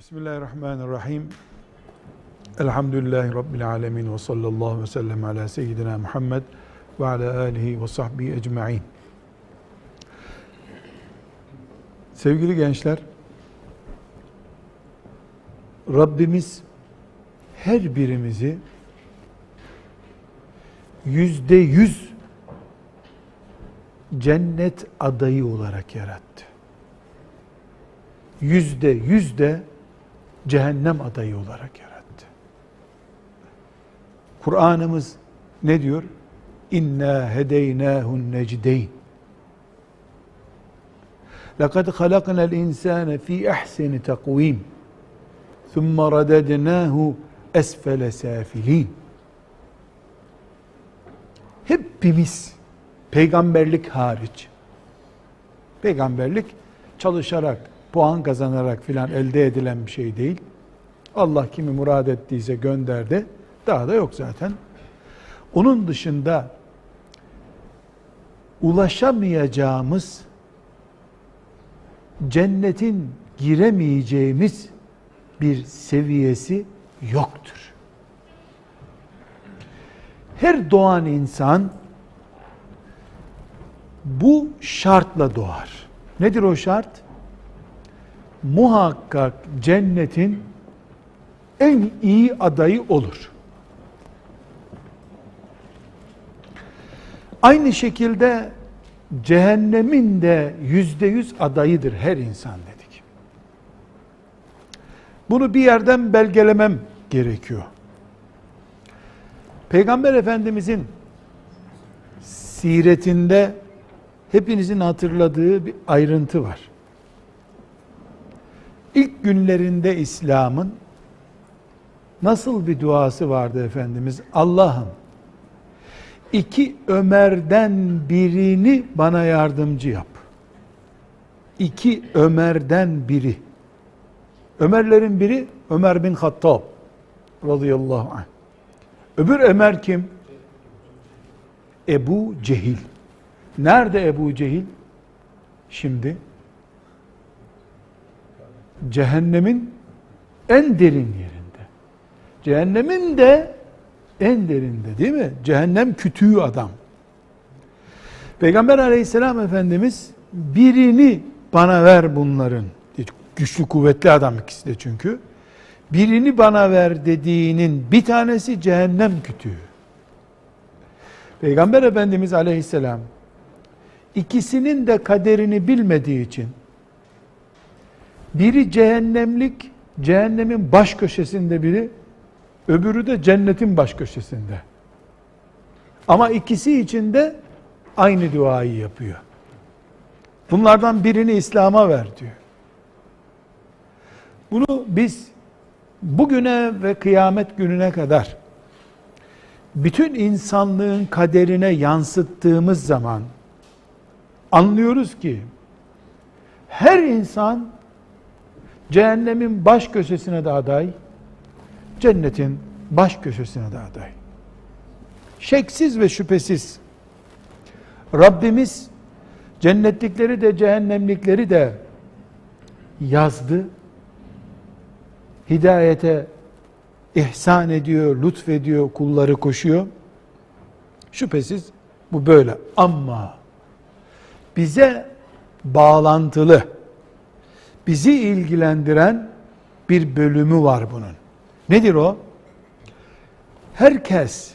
Bismillahirrahmanirrahim. Elhamdülillahi Rabbil alemin ve sallallahu ve sellem ala seyyidina Muhammed ve ala alihi ve sahbihi ecma'in. Sevgili gençler, Rabbimiz her birimizi yüzde yüz cennet adayı olarak yarattı. Yüzde yüz de cehennem adayı olarak yarattı. Kur'an'ımız ne diyor? İnna hedeynâhun necdeyn. لَقَدْ خَلَقْنَا الْاِنْسَانَ ف۪ي اَحْسَنِ تَقْو۪يمٍ ثُمَّ رَدَدْنَاهُ اَسْفَلَ سَافِل۪ينَ Hepimiz, peygamberlik hariç, peygamberlik çalışarak, puan kazanarak filan elde edilen bir şey değil. Allah kimi murad ettiyse gönderdi. Daha da yok zaten. Onun dışında ulaşamayacağımız cennetin giremeyeceğimiz bir seviyesi yoktur. Her doğan insan bu şartla doğar. Nedir o şart? Muhakkak cennetin en iyi adayı olur. Aynı şekilde cehennemin de yüzde yüz adayıdır her insan dedik. Bunu bir yerden belgelemem gerekiyor. Peygamber Efendimizin siretinde hepinizin hatırladığı bir ayrıntı var. İlk günlerinde İslam'ın nasıl bir duası vardı Efendimiz? Allah'ım iki Ömer'den birini bana yardımcı yap. İki Ömer'den biri. Ömerlerin biri Ömer bin Hattab radıyallahu anh. Öbür Ömer kim? Ebu Cehil. Nerede Ebu Cehil? Şimdi cehennemin en derin yerinde. Cehennemin de en derinde değil mi? Cehennem kütüğü adam. Peygamber aleyhisselam efendimiz birini bana ver bunların. Güçlü kuvvetli adam ikisi de çünkü. Birini bana ver dediğinin bir tanesi cehennem kütüğü. Peygamber Efendimiz aleyhisselam ikisinin de kaderini bilmediği için biri cehennemlik, cehennemin baş köşesinde biri, öbürü de cennetin baş köşesinde. Ama ikisi için de aynı duayı yapıyor. Bunlardan birini İslam'a ver diyor. Bunu biz bugüne ve kıyamet gününe kadar bütün insanlığın kaderine yansıttığımız zaman anlıyoruz ki her insan cehennemin baş köşesine de aday, cennetin baş köşesine de aday. Şeksiz ve şüphesiz Rabbimiz cennetlikleri de cehennemlikleri de yazdı. Hidayete ihsan ediyor, lütfediyor, kulları koşuyor. Şüphesiz bu böyle. Ama bize bağlantılı, bizi ilgilendiren bir bölümü var bunun. Nedir o? Herkes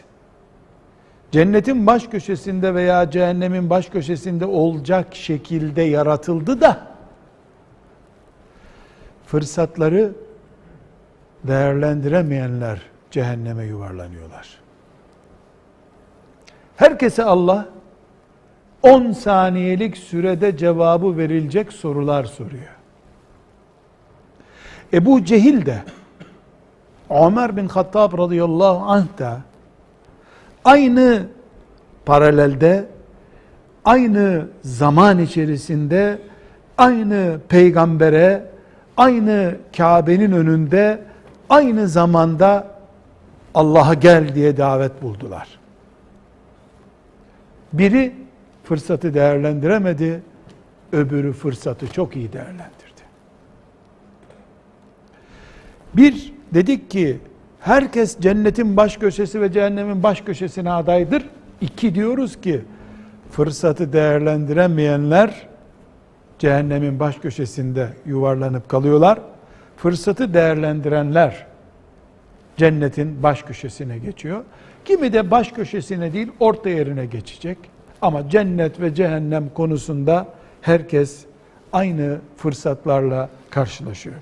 cennetin baş köşesinde veya cehennemin baş köşesinde olacak şekilde yaratıldı da fırsatları değerlendiremeyenler cehenneme yuvarlanıyorlar. Herkese Allah 10 saniyelik sürede cevabı verilecek sorular soruyor. Ebu Cehil de Ömer bin Hattab radıyallahu anh da aynı paralelde aynı zaman içerisinde aynı peygambere aynı Kabe'nin önünde aynı zamanda Allah'a gel diye davet buldular. Biri fırsatı değerlendiremedi, öbürü fırsatı çok iyi değerlendirdi. Bir, dedik ki herkes cennetin baş köşesi ve cehennemin baş köşesine adaydır. İki diyoruz ki fırsatı değerlendiremeyenler cehennemin baş köşesinde yuvarlanıp kalıyorlar. Fırsatı değerlendirenler cennetin baş köşesine geçiyor. Kimi de baş köşesine değil orta yerine geçecek. Ama cennet ve cehennem konusunda herkes aynı fırsatlarla karşılaşıyor.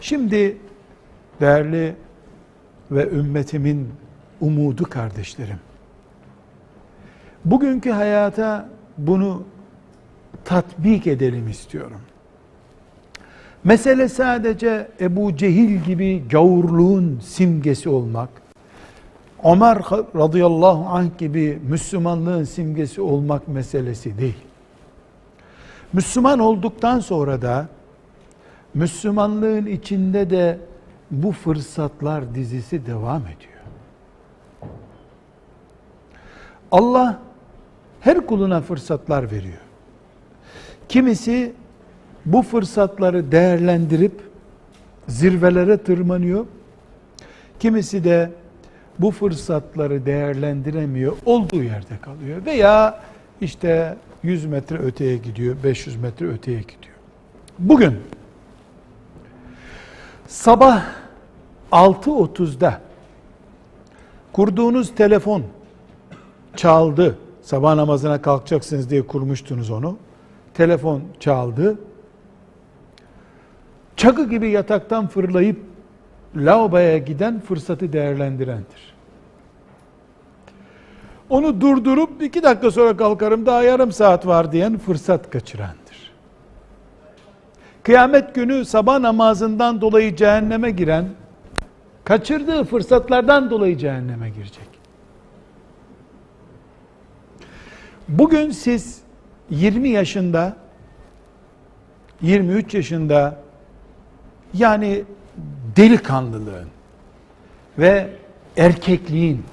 Şimdi değerli ve ümmetimin umudu kardeşlerim. Bugünkü hayata bunu tatbik edelim istiyorum. Mesele sadece Ebu Cehil gibi gavurluğun simgesi olmak, Ömer radıyallahu anh gibi Müslümanlığın simgesi olmak meselesi değil. Müslüman olduktan sonra da Müslümanlığın içinde de bu fırsatlar dizisi devam ediyor. Allah her kuluna fırsatlar veriyor. Kimisi bu fırsatları değerlendirip zirvelere tırmanıyor. Kimisi de bu fırsatları değerlendiremiyor, olduğu yerde kalıyor. Veya işte 100 metre öteye gidiyor, 500 metre öteye gidiyor. Bugün sabah 6.30'da kurduğunuz telefon çaldı. Sabah namazına kalkacaksınız diye kurmuştunuz onu. Telefon çaldı. Çakı gibi yataktan fırlayıp lavaboya giden fırsatı değerlendirendir. Onu durdurup iki dakika sonra kalkarım daha yarım saat var diyen fırsat kaçırandır. Kıyamet günü sabah namazından dolayı cehenneme giren, kaçırdığı fırsatlardan dolayı cehenneme girecek. Bugün siz 20 yaşında, 23 yaşında yani delikanlılığın ve erkekliğin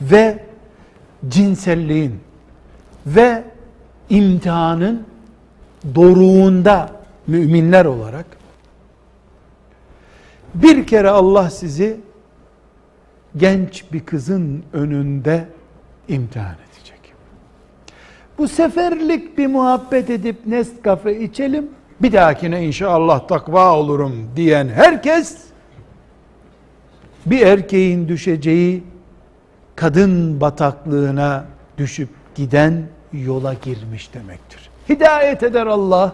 ve cinselliğin ve imtihanın doruğunda müminler olarak bir kere Allah sizi genç bir kızın önünde imtihan edecek. Bu seferlik bir muhabbet edip Nescafe içelim, bir dahakine inşallah takva olurum diyen herkes bir erkeğin düşeceği kadın bataklığına düşüp giden yola girmiş demektir. Hidayet eder Allah,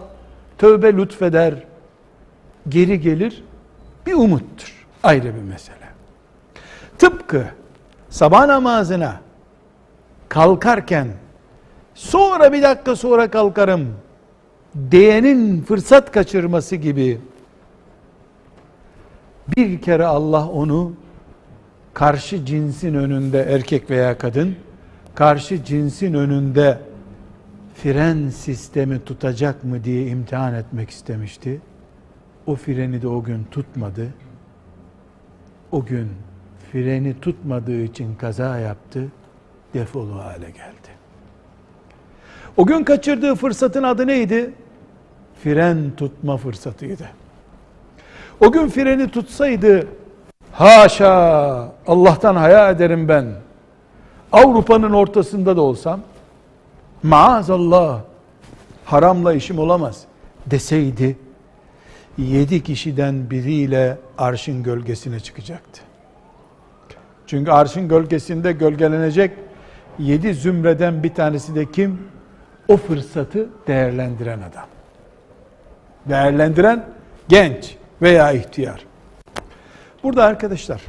tövbe lütfeder, geri gelir, bir umuttur. Ayrı bir mesele. Tıpkı sabah namazına kalkarken sonra bir dakika sonra kalkarım diyenin fırsat kaçırması gibi bir kere Allah onu karşı cinsin önünde erkek veya kadın karşı cinsin önünde fren sistemi tutacak mı diye imtihan etmek istemişti. O freni de o gün tutmadı. O gün freni tutmadığı için kaza yaptı. Defolu hale geldi. O gün kaçırdığı fırsatın adı neydi? Fren tutma fırsatıydı. O gün freni tutsaydı haşa Allah'tan haya ederim ben. Avrupa'nın ortasında da olsam maazallah haramla işim olamaz deseydi yedi kişiden biriyle arşın gölgesine çıkacaktı. Çünkü arşın gölgesinde gölgelenecek yedi zümreden bir tanesi de kim? O fırsatı değerlendiren adam. Değerlendiren genç veya ihtiyar. Burada arkadaşlar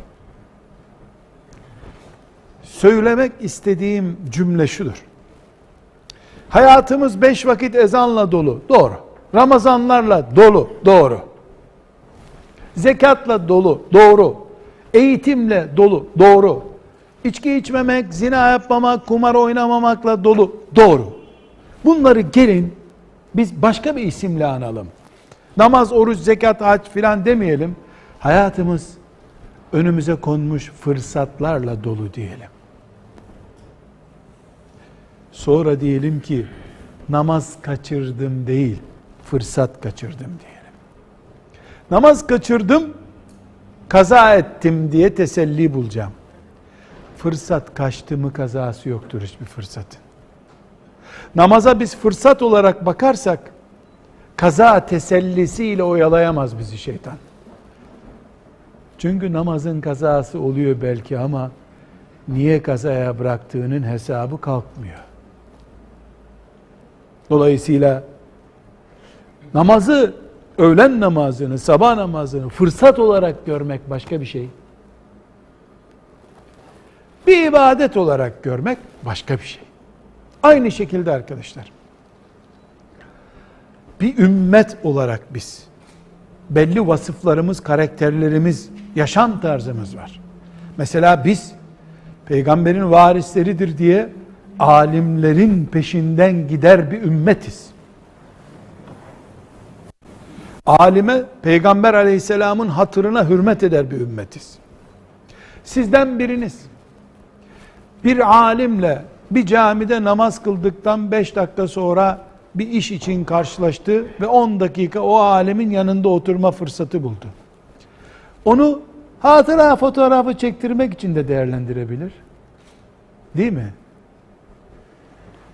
söylemek istediğim cümle şudur. Hayatımız beş vakit ezanla dolu. Doğru. Ramazanlarla dolu. Doğru. Zekatla dolu. Doğru. Eğitimle dolu. Doğru. İçki içmemek, zina yapmamak, kumar oynamamakla dolu. Doğru. Bunları gelin biz başka bir isimle analım. Namaz, oruç, zekat, hac filan demeyelim. Hayatımız önümüze konmuş fırsatlarla dolu diyelim. Sonra diyelim ki namaz kaçırdım değil, fırsat kaçırdım diyelim. Namaz kaçırdım, kaza ettim diye teselli bulacağım. Fırsat kaçtı mı kazası yoktur hiçbir fırsatın. Namaza biz fırsat olarak bakarsak kaza tesellisiyle oyalayamaz bizi şeytan. Çünkü namazın kazası oluyor belki ama niye kazaya bıraktığının hesabı kalkmıyor. Dolayısıyla namazı, öğlen namazını, sabah namazını fırsat olarak görmek başka bir şey. Bir ibadet olarak görmek başka bir şey. Aynı şekilde arkadaşlar. Bir ümmet olarak biz belli vasıflarımız, karakterlerimiz, yaşam tarzımız var. Mesela biz peygamberin varisleridir diye alimlerin peşinden gider bir ümmetiz. Alime peygamber aleyhisselamın hatırına hürmet eder bir ümmetiz. Sizden biriniz bir alimle bir camide namaz kıldıktan 5 dakika sonra bir iş için karşılaştı ve 10 dakika o alemin yanında oturma fırsatı buldu. Onu hatıra fotoğrafı çektirmek için de değerlendirebilir. Değil mi?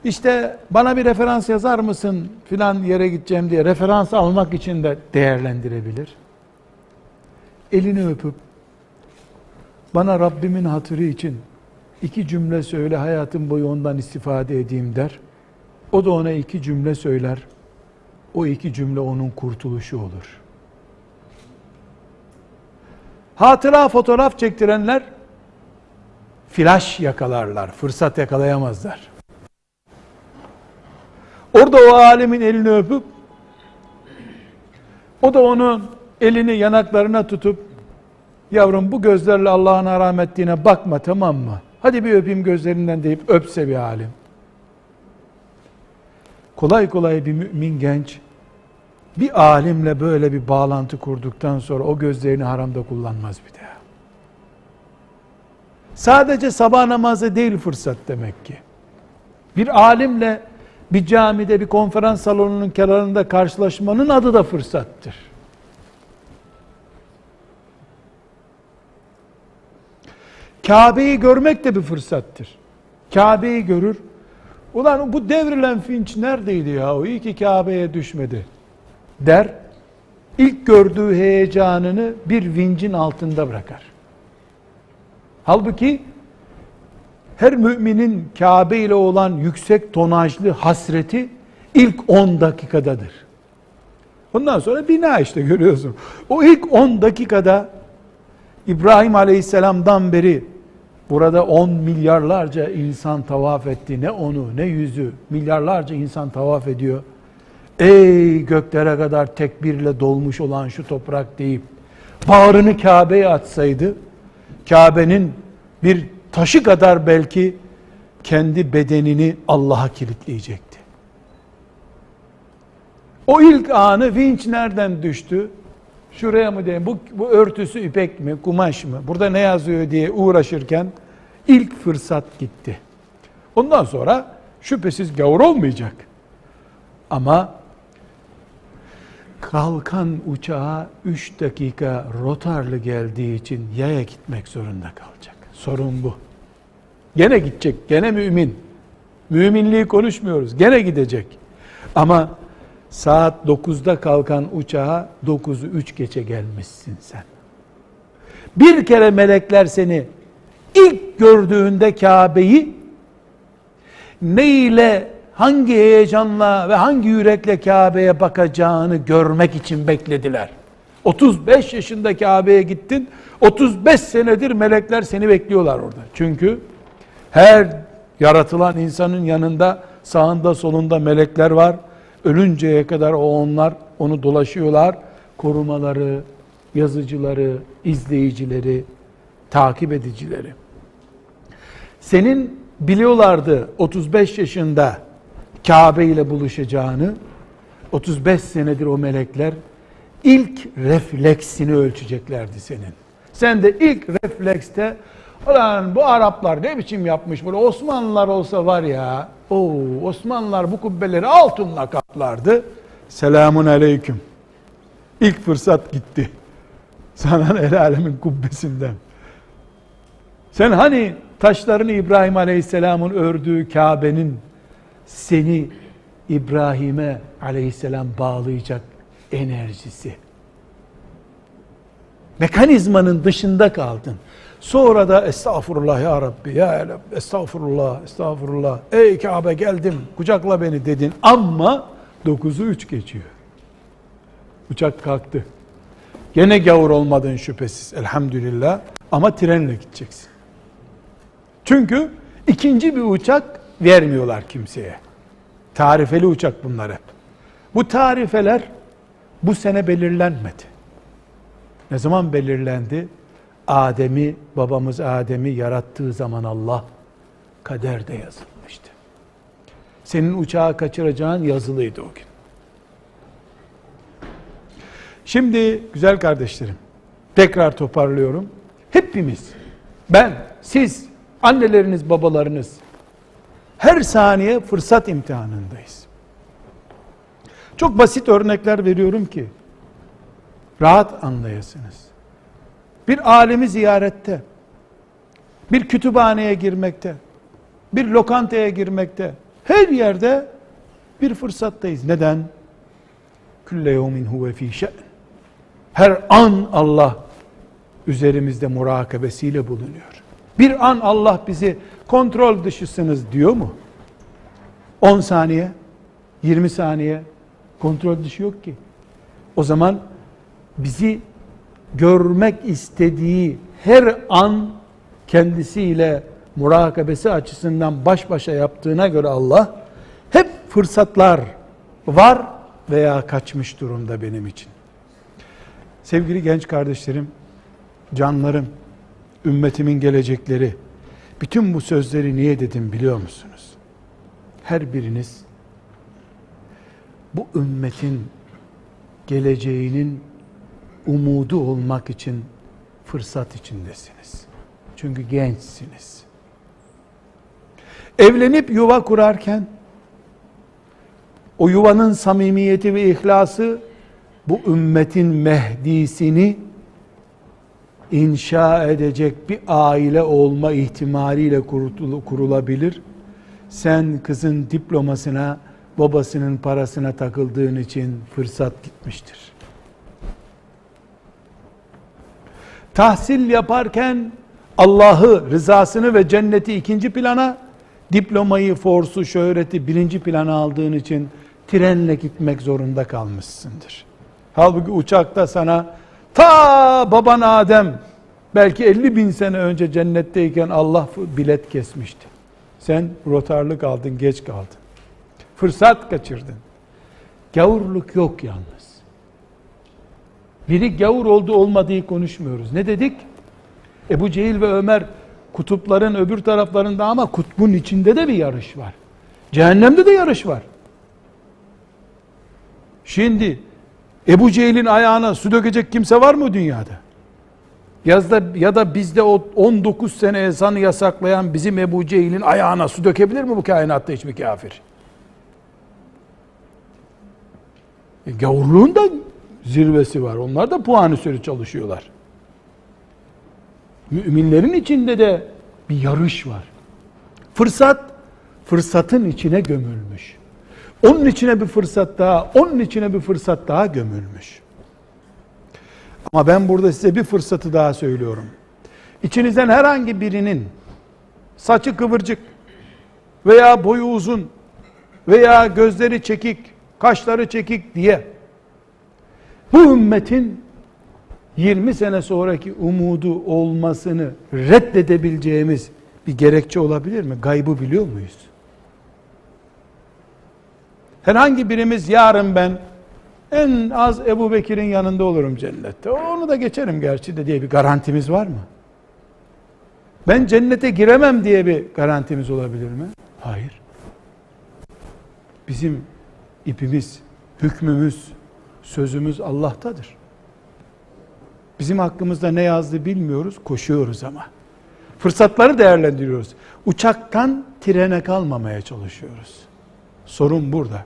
İşte bana bir referans yazar mısın filan yere gideceğim diye referans almak için de değerlendirebilir. Elini öpüp bana Rabbimin hatırı için iki cümle söyle hayatım boyu ondan istifade edeyim der. O da ona iki cümle söyler. O iki cümle onun kurtuluşu olur. Hatıra fotoğraf çektirenler flash yakalarlar, fırsat yakalayamazlar. Orada o alemin elini öpüp o da onun elini yanaklarına tutup yavrum bu gözlerle Allah'ın haram ettiğine bakma tamam mı? Hadi bir öpeyim gözlerinden deyip öpse bir alim. Kolay kolay bir mümin genç bir alimle böyle bir bağlantı kurduktan sonra o gözlerini haramda kullanmaz bir daha. Sadece sabah namazı değil fırsat demek ki. Bir alimle bir camide bir konferans salonunun kenarında karşılaşmanın adı da fırsattır. Kabe'yi görmek de bir fırsattır. Kabe'yi görür. Ulan bu devrilen finç neredeydi ya? O iyi ki Kabe'ye düşmedi. Der. İlk gördüğü heyecanını bir vincin altında bırakar. Halbuki her müminin Kabe ile olan yüksek tonajlı hasreti ilk 10 dakikadadır. Ondan sonra bina işte görüyorsun. O ilk 10 dakikada İbrahim Aleyhisselam'dan beri burada 10 milyarlarca insan tavaf etti. Ne onu ne yüzü milyarlarca insan tavaf ediyor. Ey göklere kadar tekbirle dolmuş olan şu toprak deyip bağrını Kabe'ye atsaydı Kabe'nin bir taşı kadar belki kendi bedenini Allah'a kilitleyecekti. O ilk anı vinç nereden düştü? Şuraya mı diyeyim? Bu, bu örtüsü ipek mi, kumaş mı? Burada ne yazıyor diye uğraşırken ilk fırsat gitti. Ondan sonra şüphesiz gavur olmayacak. Ama kalkan uçağa 3 dakika rotarlı geldiği için yaya gitmek zorunda kalacak. Sorun bu. Gene gidecek, gene mümin. Müminliği konuşmuyoruz, gene gidecek. Ama saat 9'da kalkan uçağa 9'u 3 geçe gelmişsin sen. Bir kere melekler seni ilk gördüğünde Kabe'yi ne ile hangi heyecanla ve hangi yürekle Kabe'ye bakacağını görmek için beklediler. 35 yaşında Kabe'ye gittin. 35 senedir melekler seni bekliyorlar orada. Çünkü her yaratılan insanın yanında sağında solunda melekler var. Ölünceye kadar o onlar onu dolaşıyorlar. Korumaları, yazıcıları, izleyicileri, takip edicileri. Senin biliyorlardı 35 yaşında Kabe ile buluşacağını. 35 senedir o melekler ilk refleksini ölçeceklerdi senin. Sen de ilk reflekste Ulan bu Araplar ne biçim yapmış bunu Osmanlılar olsa var ya o Osmanlılar bu kubbeleri altınla kaplardı. Selamun aleyküm. İlk fırsat gitti. Sana el alemin kubbesinden. Sen hani taşlarını İbrahim Aleyhisselam'ın ördüğü Kabe'nin seni İbrahim'e Aleyhisselam bağlayacak enerjisi. Mekanizmanın dışında kaldın. Sonra da estağfurullah ya Rabbi ya Elab, estağfurullah estağfurullah ey Kabe geldim kucakla beni dedin ama 9'u 3 geçiyor. Uçak kalktı. Gene gavur olmadın şüphesiz elhamdülillah ama trenle gideceksin. Çünkü ikinci bir uçak vermiyorlar kimseye. Tarifeli uçak bunlar hep. Bu tarifeler bu sene belirlenmedi. Ne zaman belirlendi? Adem'i, babamız Adem'i yarattığı zaman Allah kaderde yazılmıştı. Senin uçağı kaçıracağın yazılıydı o gün. Şimdi güzel kardeşlerim, tekrar toparlıyorum. Hepimiz, ben, siz, anneleriniz, babalarınız, her saniye fırsat imtihanındayız. Çok basit örnekler veriyorum ki, rahat anlayasınız. Bir alemi ziyarette, bir kütüphaneye girmekte, bir lokantaya girmekte, her yerde bir fırsattayız. Neden? Külle yevmin huve fî. Her an Allah üzerimizde murakabesiyle bulunuyor. Bir an Allah bizi kontrol dışısınız diyor mu? 10 saniye, 20 saniye kontrol dışı yok ki. O zaman bizi görmek istediği her an kendisiyle murakabesi açısından baş başa yaptığına göre Allah hep fırsatlar var veya kaçmış durumda benim için. Sevgili genç kardeşlerim, canlarım, ümmetimin gelecekleri, bütün bu sözleri niye dedim biliyor musunuz? Her biriniz bu ümmetin geleceğinin umudu olmak için fırsat içindesiniz. Çünkü gençsiniz. Evlenip yuva kurarken o yuvanın samimiyeti ve ihlası bu ümmetin Mehdi'sini inşa edecek bir aile olma ihtimaliyle kurulabilir. Sen kızın diplomasına, babasının parasına takıldığın için fırsat gitmiştir. Tahsil yaparken Allah'ı, rızasını ve cenneti ikinci plana, diplomayı, forsu, şöhreti birinci plana aldığın için trenle gitmek zorunda kalmışsındır. Halbuki uçakta sana ta baban Adem belki 50 bin sene önce cennetteyken Allah bilet kesmişti. Sen rotarlı kaldın, geç kaldın. Fırsat kaçırdın. Gavurluk yok yalnız. Biri gavur oldu olmadığı konuşmuyoruz. Ne dedik? Ebu Cehil ve Ömer kutupların öbür taraflarında ama kutbun içinde de bir yarış var. Cehennemde de yarış var. Şimdi Ebu Cehil'in ayağına su dökecek kimse var mı dünyada? Yazda ya da bizde o 19 sene ezanı yasaklayan bizim Ebu Cehil'in ayağına su dökebilir mi bu kainatta hiçbir kafir? E, gavurluğun da zirvesi var. Onlar da puan üstü çalışıyorlar. Müminlerin içinde de bir yarış var. Fırsat, fırsatın içine gömülmüş. Onun içine bir fırsat daha, onun içine bir fırsat daha gömülmüş. Ama ben burada size bir fırsatı daha söylüyorum. İçinizden herhangi birinin saçı kıvırcık veya boyu uzun veya gözleri çekik, kaşları çekik diye bu ümmetin 20 sene sonraki umudu olmasını reddedebileceğimiz bir gerekçe olabilir mi? Gaybı biliyor muyuz? Herhangi birimiz yarın ben en az Ebu Bekir'in yanında olurum cennette. Onu da geçerim gerçi de diye bir garantimiz var mı? Ben cennete giremem diye bir garantimiz olabilir mi? Hayır. Bizim ipimiz, hükmümüz, sözümüz Allah'tadır. Bizim hakkımızda ne yazdı bilmiyoruz, koşuyoruz ama. Fırsatları değerlendiriyoruz. Uçaktan trene kalmamaya çalışıyoruz. Sorun burada.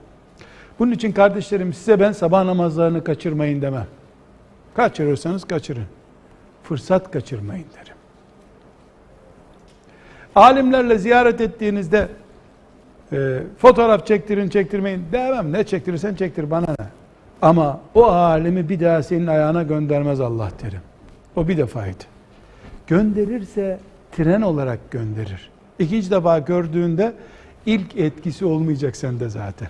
Bunun için kardeşlerim size ben sabah namazlarını kaçırmayın demem. Kaçırırsanız kaçırın. fırsat kaçırmayın derim. Alimlerle ziyaret ettiğinizde e, fotoğraf çektirin çektirmeyin demem. Ne çektirirsen çektir bana ne. Ama o alimi bir daha senin ayağına göndermez Allah derim. O bir defaydı. Gönderirse tren olarak gönderir. İkinci defa gördüğünde ilk etkisi olmayacak sende zaten.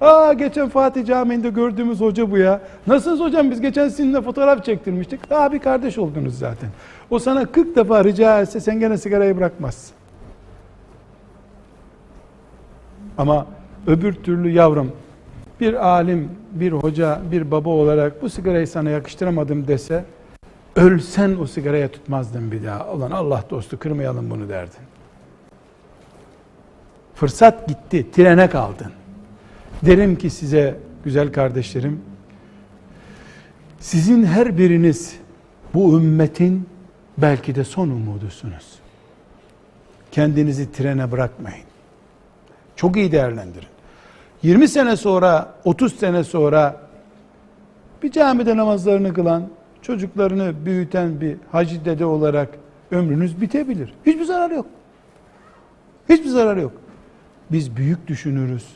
Aa geçen Fatih Camii'nde gördüğümüz hoca bu ya. Nasılsınız hocam biz geçen sizinle fotoğraf çektirmiştik. Bir kardeş oldunuz zaten. O sana 40 defa rica etse sen gene sigarayı bırakmazsın. Ama öbür türlü yavrum bir alim, bir hoca, bir baba olarak bu sigarayı sana yakıştıramadım dese ölsen o sigaraya tutmazdın bir daha. Ulan Allah dostu kırmayalım bunu derdin. Fırsat gitti, trene kaldın. Derim ki size güzel kardeşlerim, sizin her biriniz bu ümmetin belki de son umudusunuz. Kendinizi trene bırakmayın. Çok iyi değerlendirin. 20 sene sonra, 30 sene sonra bir camide namazlarını kılan, çocuklarını büyüten bir hacı dede olarak ömrünüz bitebilir. Hiçbir zarar yok. Hiçbir zarar yok. Biz büyük düşünürüz.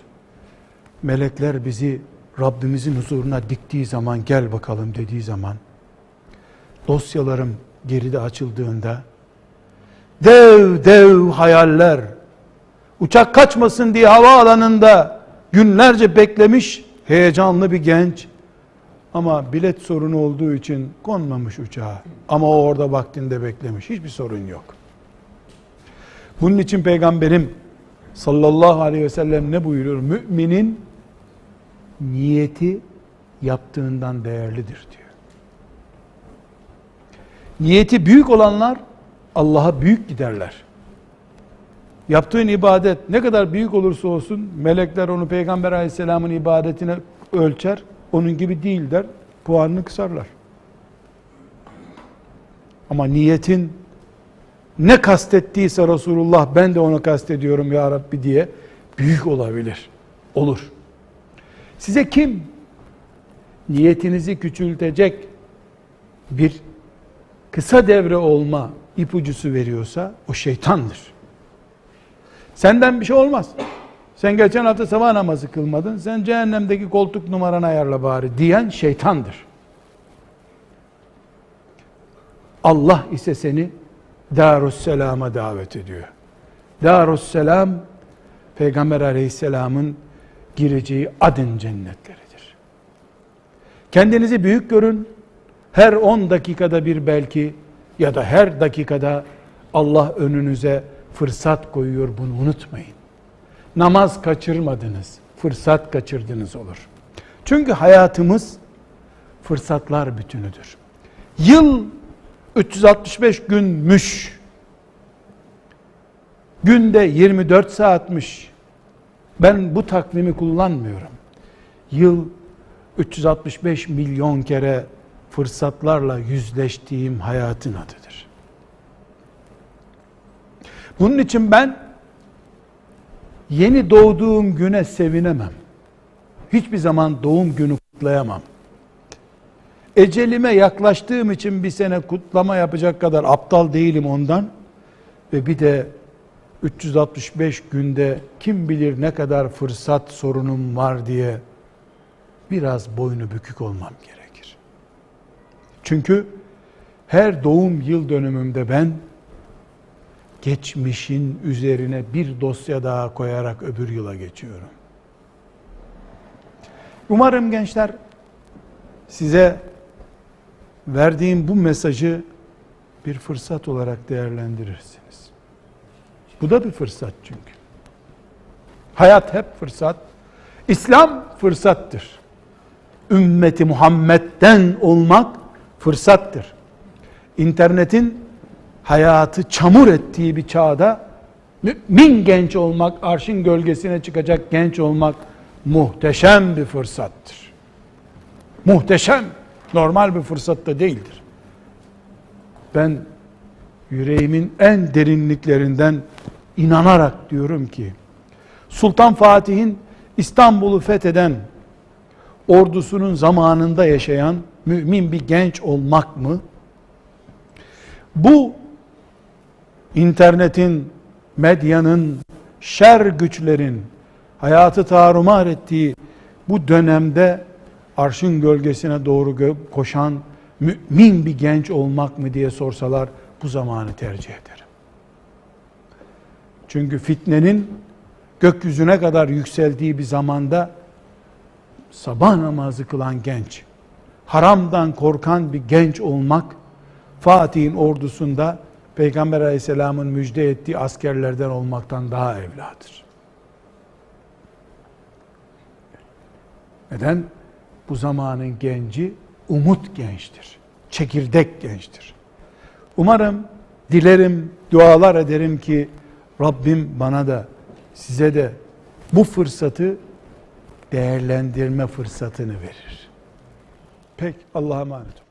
Melekler bizi Rabbimizin huzuruna diktiği zaman gel bakalım dediği zaman dosyalarım geride açıldığında dev dev hayaller uçak kaçmasın diye havaalanında günlerce beklemiş heyecanlı bir genç ama bilet sorunu olduğu için konmamış uçağa. Ama o orada vaktinde beklemiş. Hiçbir sorun yok. Bunun için peygamberim sallallahu aleyhi ve sellem ne buyuruyor? Müminin niyeti yaptığından değerlidir diyor. Niyeti büyük olanlar Allah'a büyük giderler. Yaptığın ibadet ne kadar büyük olursa olsun melekler onu Peygamber aleyhisselamın ibadetine ölçer. Onun gibi değil der. Puanını kısarlar. Ama niyetin ne kastettiyse Resulullah ben de onu kastediyorum ya Rabbi diye büyük olabilir. Olur. Size kim niyetinizi küçültecek bir kısa devre olma ipucusu veriyorsa o şeytandır. Senden bir şey olmaz. Sen geçen hafta sabah namazı kılmadın. Sen cehennemdeki koltuk numaranı ayarla bari diyen şeytandır. Allah ise seni Darusselam'a davet ediyor. Darusselam Peygamber Aleyhisselam'ın gireceği adın cennetleridir. Kendinizi büyük görün. Her 10 dakikada bir belki ya da her dakikada Allah önünüze fırsat koyuyor bunu unutmayın. Namaz kaçırmadınız, fırsat kaçırdınız olur. Çünkü hayatımız fırsatlar bütünüdür. Yıl 365 günmüş. Günde 24 saatmiş. Ben bu takvimi kullanmıyorum. Yıl 365 milyon kere fırsatlarla yüzleştiğim hayatın adıdır. Bunun için ben yeni doğduğum güne sevinemem. Hiçbir zaman doğum günü kutlayamam. Ecelime yaklaştığım için bir sene kutlama yapacak kadar aptal değilim ondan. Ve bir de 365 günde kim bilir ne kadar fırsat sorunum var diye biraz boynu bükük olmam gerekir. Çünkü her doğum yıl dönümümde ben geçmişin üzerine bir dosya daha koyarak öbür yıla geçiyorum. Umarım gençler size verdiğim bu mesajı bir fırsat olarak değerlendirirsiniz. Bu da bir fırsat çünkü. Hayat hep fırsat. İslam fırsattır. Ümmeti Muhammed'den olmak fırsattır. İnternetin hayatı çamur ettiği bir çağda mümin genç olmak, arşın gölgesine çıkacak genç olmak muhteşem bir fırsattır. Muhteşem, normal bir fırsat da değildir. Ben yüreğimin en derinliklerinden inanarak diyorum ki Sultan Fatih'in İstanbul'u fetheden ordusunun zamanında yaşayan mümin bir genç olmak mı? Bu internetin, medyanın, şer güçlerin hayatı tarumar ettiği bu dönemde arşın gölgesine doğru koşan mümin bir genç olmak mı diye sorsalar bu zamanı tercih ederim. Çünkü fitnenin gökyüzüne kadar yükseldiği bir zamanda sabah namazı kılan genç, haramdan korkan bir genç olmak Fatih'in ordusunda Peygamber Aleyhisselam'ın müjde ettiği askerlerden olmaktan daha evladır. Neden? Bu zamanın genci umut gençtir. Çekirdek gençtir. Umarım, dilerim, dualar ederim ki Rabbim bana da size de bu fırsatı değerlendirme fırsatını verir. Pek Allah'a emanet olun.